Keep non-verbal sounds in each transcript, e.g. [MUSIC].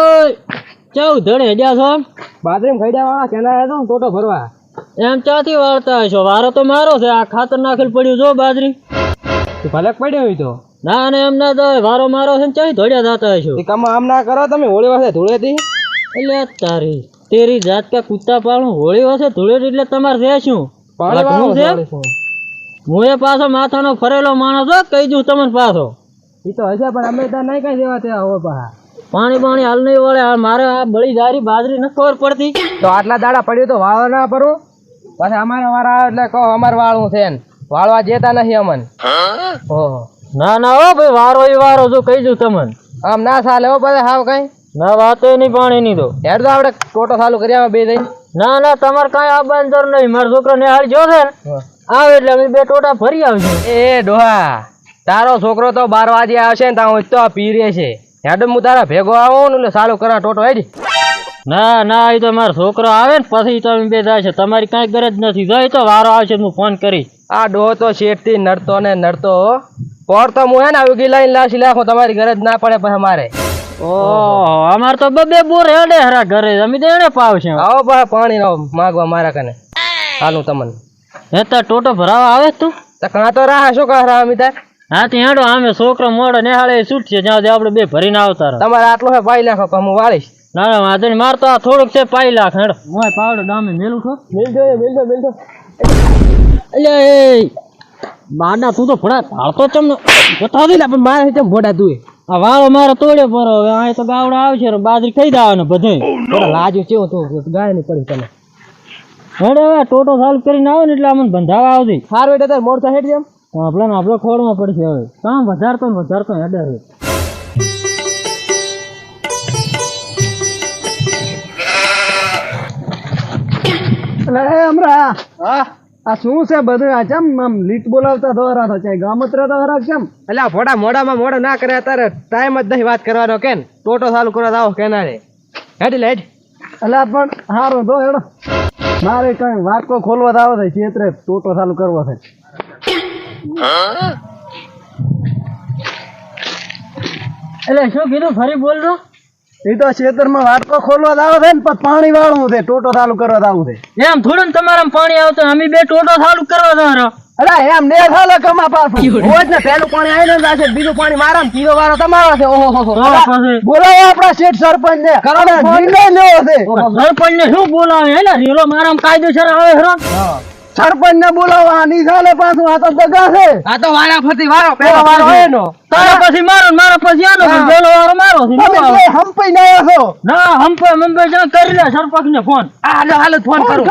ઓય ચૌ ધડે હેડ્યા છો? બાથરૂમ ખૈડા વાળા કેના આવ્યા તો ટોટો ભરવા. એમ ચાથી વાળતા હશો? વારો તો મારો છે આ ખાતર નાખેલ પડ્યું જો બાજરી. તો ભલક પડ્યો હોય તો. ના ને એમ ના તો વારો મારો છે ને ધોડ્યા જતા હશો? એ કામ આમ ના કરો તમે હોળી વાસે ધૂળેથી. એટલે તારી તેરી જાત કે કૂતા પાળું હોળી વાસે ધૂળેટી એટલે તમારે છે શું? છે? હું એ પાછો માથાનો ફરેલો માણસ હો કહી દઉં તમને પાછો. એ તો હશે પણ અમે ત્યાં નહીં કઈ દેવા ત્યાં હો પાહા પાણી પાણી હાલ નહીં વળે. આ મારે આ બળી જારી બાજરી ન ખબર પડતી. તો આટલા દાડા પડ્યું તો વાળવા ના પડું? પછી અમારે વાળા એટલે કહો અમારે વાળવું છે વાળવા જેતા નથી અમન. ઓહો. ના ના હો ભાઈ વારો એ વારો જો કહી દઉં તમને. આમ ના ચાલે હો પછી હાવ કઈ. ના વાતો નહીં પાણી ની તો. યાર તો આપણે ટોટો ચાલુ કરી આવે બે થઈ ના ના તમારે કાંઈ આ બંદર નહીં. મારા છોકરો નિહાળ જો છે ને આવે એટલે અમે બે ટોટા ફરી આવજો. એ ડોહા તારો છોકરો તો બાર વાગે આવશે ને ત્યાં તો પીરે છે. હેડ હું તારા ભેગો આવો ને એટલે ચાલુ કરા ટોટો હેડી. ના ના એ તો મારો છોકરો આવે ને પછી તો બે જાય છે. તમારી કાંઈ ગરજ નથી. જાય તો વારો આવશે હું ફોન કરી આ ડોહો તો શેઠથી નડતો ને નડતો પોર તો હું હે ને ઉગી લાઈન લાસી લાખો તમારી ગરજ ના પડે પછી અમારે. ઓહો અમાર તો બબે બોર હેડે હરા ઘરે. અમે તો એને પાવશે આવો પા પાણી નો માગવા મારા કને. હાલું તમને. હે તો ટોટો ભરાવા આવે છે તું? તો કાં તો રાહ શું કહા રાહ અમિતા હા તે હેડો આમે છોકરો મોડો નિહાળે છૂટશે જ્યાં આપણે બે ભરીને આવતા રહો. તમારે આટલો હે પાઈ નાખો પણ હું વાળીશ? ના ના વાંધો નહીં માર તો આ થોડુંક છે પાઈ લાખ હેડો. મોય પાવડો ડામે મેલું છો. મિલજો મિલજો મિલજો. એટલે એ બાડા તું તો ફડા ભાળતો ચમ બતાવ દે પણ મારે કેમ ભોડા તું આ વાળો મારો તોડ્યો પરો હવે અહીં તો ગાવડો આવશે ને બાજરી ખાઈ દેવાનો બધે. થોડા લાજુ ચેવો તો ગાય નહીં પડી તને. હેડે હવે ટોટો સાલ કરીને આવે ને એટલે અમને બંધાવા આવતી સારું એટલે તાર મોડ થાય હેડ જેમ. આપણે ને આપણે ખોડમાં પડશે હવે. કામ વધારતો ને વધારતો હેડે હવે એટલે એ હા? આ શું છે બધું? આ ચમ આમ લીટ બોલાવતા દોરા તો? ચાય ગામત્રા તો હરાક ચમ એટલે ફોટા મોડામાં મોડો ના કરે અત્યારે ટાઈમ જ નહીં વાત કરવાનો કેન ટોટો ચાલુ કરવા આવો કેનારે. હેડ લે હેડ. એટલે પણ સારું તો હેડો. મારે કઈ વાટકો ખોલવા આવો છે ચેત્રે ટોટો ચાલુ કરવો છે. એટલે શું કીધું? ફરી બોલ દો એ તો ખેતરમાં વાટકો ખોલવા આવો છે ને પછી પાણી વાળવું છે ટોટો ચાલુ કરવા આવું છે. એમ થોડું ને તમારા પાણી આવતો અમે બે ટોટો ચાલુ કરવા તમારો અરે એમ ને થાલે કમા પાસ રોજ ને પેલું પાણી આવીને જ આવશે બીજું પાણી મારા ત્રીજો વાળો તમારો છે ઓહો હો હો. બોલાવો આપણા શેઠ સરપંચ ને લેવો છે. સરપંચ ને શું બોલાવે? એટલે રેલો મારા કાયદેસર આવે હરો. સરપંચ ને બોલાવવા ની ચાલે પાછું આ તો દગા છે. આ તો વારા ફરતી વારો પેલો વારો એનો. તારા પછી મારો મારો પછી આનો હા. પેલો વારો મારો તમે? હંપાઈ ના આવ્યા છો? ના હંપે મુંબઈ જ કરી લે સરપંચ ને ફોન હાલો હાલો ફોન કરો.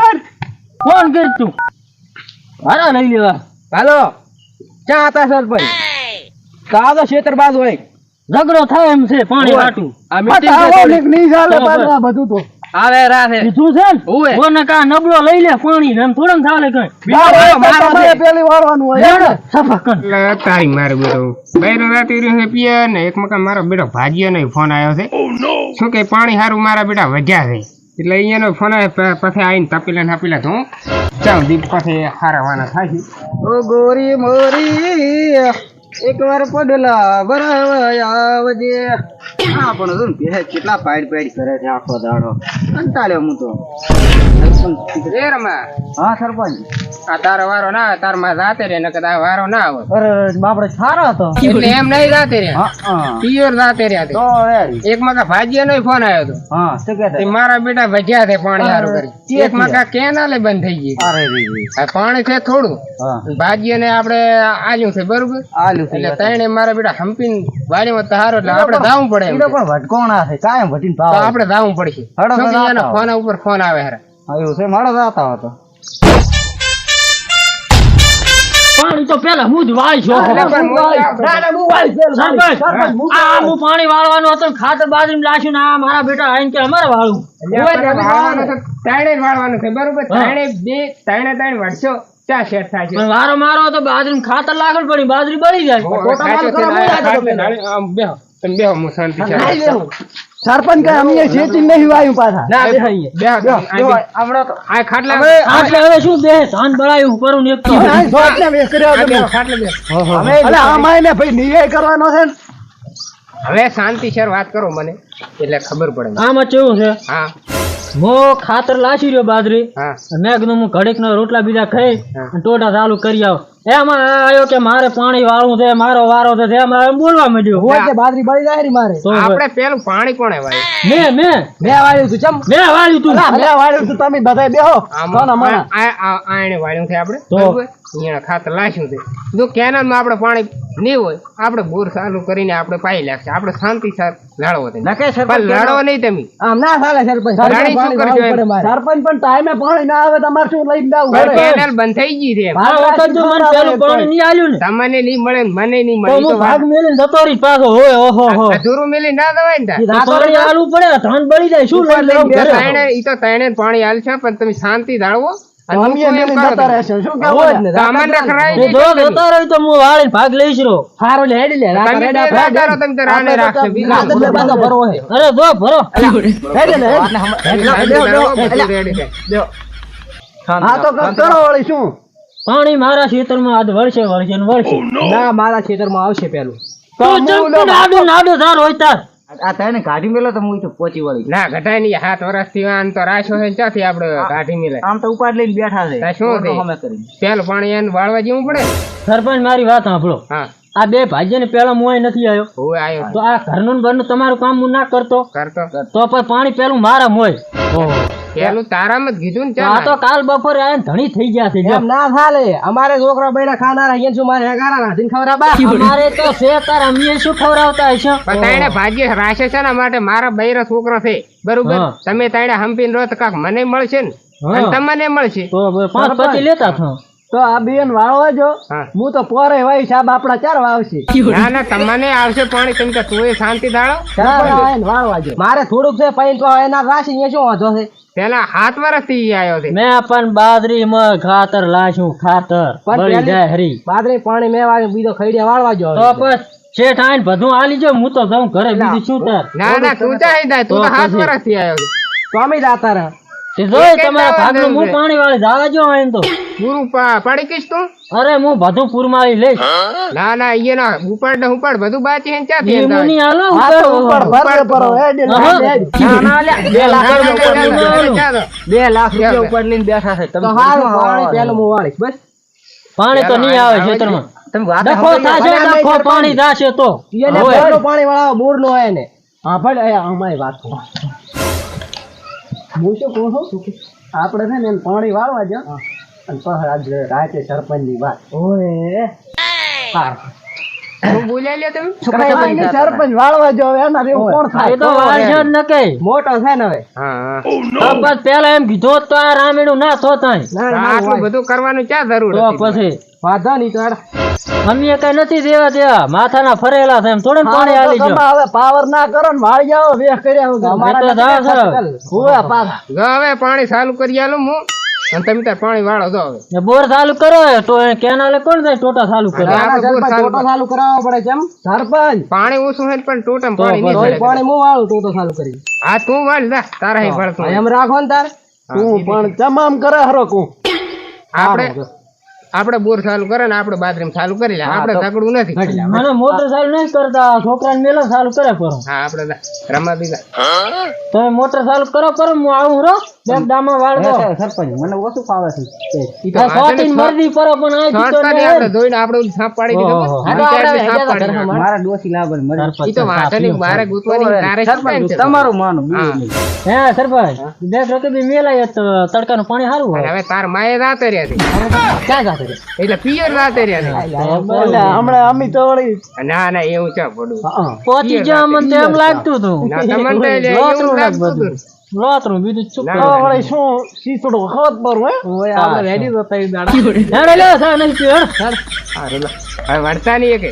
ફોન કર તું. વારા લઈ લેવા હાલો. ક્યાં હતા સરપંચ? કા તો ક્ષેત્ર બાજુ હોય. ઝઘડો થાય એમ છે પાણી વાટું. આ meeting નહીં ચાલે. બધું તો. આવે રાસે કીધું છે ને? કોને કા નબળો લઈ લે પાણી ને થોડું ને ચાલે કઈ. મારે પેલી વાળવાનું હોય સફા કર. લે તારી મારો બેરો બેરો રાતી રહ્યો છે પીએ ને એક મકાન મારો બેટો ભાજીયો ને ફોન આવ્યો છે. શું કે પાણી સારું મારા બેટા વધ્યા છે. એટલે અહીંયાનો ફોન આવે પછી આવીને તપીલા ને તપીલા તું ચાલ દીપ પાસે હારાવાના થાય ઓ ગોરી મોરી એક વાર પડલા ભરાવા આવજે. હા, પણ જો ને કેટલા પાડ પાડ કરે છે આખો દાડો. કંટાળ્યો હું તો. હા, સરપંચ. આ તારો વારો ના આવે તારમાં જાતે રે નકર આ વારો ના આવે. અરે બાપડે સારો હતો. એટલે એમ નહીં જાતે રે. હા હા. પિયોર જાતે રહ્યા તો. તે એક મકા ભાજીયો નો ફોન આવ્યો હતો હા શું કે મારા બેટા ભજ્યા છે પાણી સારું કરી. એક મકા કેનાલે બંધ થઈ ગઈ અરે આ પાણી છે થોડું. હા. ભાજીઓ ને આપણે આલ્યું છે બરોબર? આલુ એટલે ત્રણે મારા બેટા હંપીને વાડીમાં તારો એટલે આપણે જાવું પડે ઈડો પણ ભટકોણા છે કાયમ ભટીને પાવ આપણે જાવું પડશે. એના. ફોન ઉપર ફોન આવે હારા. એવું છે મારો જાતા હતો તો પેલા હું જ છો. છે. સરપંચ આ હું પાણી વાળવાનું હતું ખાતર બાજરી લાશું ને આ મારા બેટા આવીને કે અમારે વાળું એટલે આપણે વાળવાનું તો ત્રણે વાળવાનું છે બરોબર? ત્રણે બે ત્રણે ત્રણ વળશો ચા શેઠ થાય છે. વારો મારો તો બાજરી ખાતર લાગણ પડી બાજરી બળી જાય. તમે બેહો હું શાંતિ સરપંચ કઈ અમને સેટિંગ નહીં વાયું પાછા. ના બેહાઈએ બેહો તમે. આ ખાટલા હવે ખાટલા આટલે હવે શું દે ધાન બળાયું ઉપર ને એક તો આ બેહો, ખાટલે હવે અરે આમાં એને ભાઈ નિર્ણય કરવાનો છે ને. હવે શાંતિ સર વાત કરો મને એટલે ખબર પડે. આમાં કેવું છે? હા. મો ખાતર લાસી રહ્યો બાજરી. મેઘનું મેં કીધું હું ઘડીક રોટલા બીજા ખાઈ ટોટા ચાલુ કરી આવ. એમાં આવ્યો કે મારે પાણી વાળવું છે મારો વારો છે એમાં બોલવા માંડ્યો. હોય કે બાજરી બળી જાય મારે. તો આપણે પેલું પાણી કોણે વાળ્યું? મે મે. મે વાળ્યું તું ચમ? મે વાળ્યું તું. મે વાળ્યું તું તમે બધા બેહો. કોણ અમારા? આ- આ આ વાળ્યું છે આપણે. અહીંયા ખાતર લાશ્યું છે. જો કેનાલમાં આપણે પાણી નહીં હોય આપણે બોર ચાલુ કરીને આપણે પાઈ લાગશે આપણે શાંતિ સાર લડવો તમે પણ લાડવો નહીં તમે. આમ ના ચાલે સરપંચ. સરપંચ? પાણી ટાઈમે પાણી ના આવે તમારે શું લઈ જવું કેનાલ બંધ થઈ ગઈ છે. પાણી નહીં આલ્યું ને. તમને નહીં મળે મને નહીં મળે. તો ભાગ મેલે જતો પાછો હોય ઓહો હો. અધૂરું મેલે ના દવાય ને પાણી આલવું પડે ધાન બળી જાય શું લઈ ઈ તો ઘરે? ઈ તો તાણે પાણી છે પણ તમે શાંતિ જાળવો. પાણી મારા ખેતરમાં આજ વર્ષે વર્ષે વર્ષે ના મારા ખેતરમાં આવશે પેલું. નાડું નાડું ધાર હોય તાર. આ તારે કાઢી મેલો તો હું તો પહોંચી વળી. ના ઘટાય નહીં. હાથ વર્ષથી આમ તો રાખ્યો છે ત્યાંથી આપણે કાઢી મેલે. આમ તો ઉપાડ લઈને બેઠા છે. શું? હમે પેલું પાણી એને વાળવા જેવું પડે? સરપંચ મારી વાત સાંભળો. હા. આ બે ભાઈઓને પેલા મોય નથી આવ્યો. હું આવ્યો. તો આ ઘરનું ને બરનું તમારું કામ હું ના કરતો? કરતો. તો પણ પાણી પેલું મારા મોય. પેલું તારામાં કીધું ને આ તો કાલ બપોરે આયા ધણી થઈ ગયા છે એમ ના ચાલે અમારે છોકરા બૈરા ખાનારા અહીંયા શું મારે ગારા નાખીને ખવડાવવા? અમારે તો છે તાર અમે શું ખવડાવતા હશો? તાણે રાશે છે ને માટે મારા બૈરા છોકરો છે. બરોબર? તમે તાણે હંપીને રહો તો કાક મને મળશે ને? તમને મળશે. તો પાંચ પચી લેતા છો તો આ બેન વાળવા જો હું. તો પોરે વાઈ સાહેબ આપડા ચાર વાવશે. ના ના તમને આવશે પાણી કેમ કે તું શાંતિ દાડો. વાળવા જો. મારે થોડુંક છે પછી તો એના રાશી અહીંયા શું વાંધો છે? પેલા હાથ વર્ષથી આવ્યો છે. મેં પણ બાદરી માં ખાતર લાશું ખાતર. પણ જાય હરી. બાદરી પાણી મેં વાળીને બીજો ખૈડિયા વાળવા જો તો પછી શેઠ આઈને બધું આલી જો હું તો જાઉં ઘરે બીજું શું ના ના તું જાય તું હાથ વર્ષથી આવ્યો સ્વામી દાતા તમારા ભાગનું હું પાણી વાળી જો તો. પૂરું પા- પડી કીશ અરે હું બધું પૂરમાળી લઈશ. ના ના ઈ ના ઉપાડ. ને ઉપાડ બધું બાચી ને ક્યાંથી ઈ મુની હાલો હા તો ઉપર ઉપર ભરે પરો હેડી લે, હા. હેડી, હેડી. ના, ના, લ્યા, બે લાખ ના, ના, રૂપિયા ના, ના, પૂરમાળું. ચાલો. બે લાખ રૂપિયા ઉપાડ લઈને બેઠા છે. તમે હારું પાણી વાળવા હું વાળીશ બસ. પાણી તો નહીં આવે ખેતરમાં. તમે વાત થાશે પાણી થાશે તો. એને પાણી વાળા બોર નો હોય ને. હા ભાઈ અમારી વાત. હું શું કહું છું આપણે છે ને એને પાણી વાળવા જ. અને આજે રાતે સરપંચની વાત. ઓય. હા. સરપંચ વાળવા જો એના જેવું કોણ થાય? તો વારસો ન કઈ મોટો છે ને હવે. હા હા. બસ પેલા એમ કીધું તો આ રામેણું ના થોતાય ના, ના, આટલું બધું કરવાનું ક્યાં જરૂર તો પછી વાંધો નહીં તો અમે કઈ નથી દેવા દેવા. માથાના ફરેલા છે એમ થોડે પાણી આવી જો હવે પાવર ના કરો ને વાળી જાઓ વેહ કર્યા અમારા તો હવે પાણી ચાલુ કરી આલું હું. અને તમે તાર પાણી વાળો જો હવે. બોર ચાલુ કરો તો કેનાલે કોણ જાય ટોટા ચાલુ કરે? હા. સરપંચ ચાલુ ટોટો કરાવવો પડે કેમ સરપંચ. પાણી ઓછું હોય ને પણ ટોટા પાણી નહીં પાણી હું વાળું ટોટો ચાલુ કરી? હા તું વાળ જા તારા અહીં વળતું એમ રાખો ને તાર? તું પણ તમામ કરે હરો કું આપણે આપણે બોર ચાલુ કરે ને આપણે બાથરૂમ ચાલુ કરી લે. આપણે તકડું નથી. મને મોટર ચાલુ નહીં કરતા છોકરાને મેલો ચાલુ કરે કરો હા આપણે રમા દીધા. તમે મોટર ચાલુ કરો કરો હું આવું રો સરપંચ મને ઓછું ફાવે છે? તમારું હા. બે મેલાય તડકાનું પાણી સારું હવે તાર માએ રાતે રહ્યા છે. ક્યાં જાતે એટલે પિયર રાતે રહ્યા હમણાં અમી તો ના ના એવું ચા પડું. પહોંચી જા મને એમ લાગતું હતું. તમને તો [LAUGHS] એટલે લોતરું એવું લાગતું હતું. લોતરું બીજું તો વળી શું શીસડો ખવત પર હોય આપણે રેડી તો થઈ દાડા હેડો લે સા પીએ, હેડ. હારું લો. હવે વળતા નહીં એકે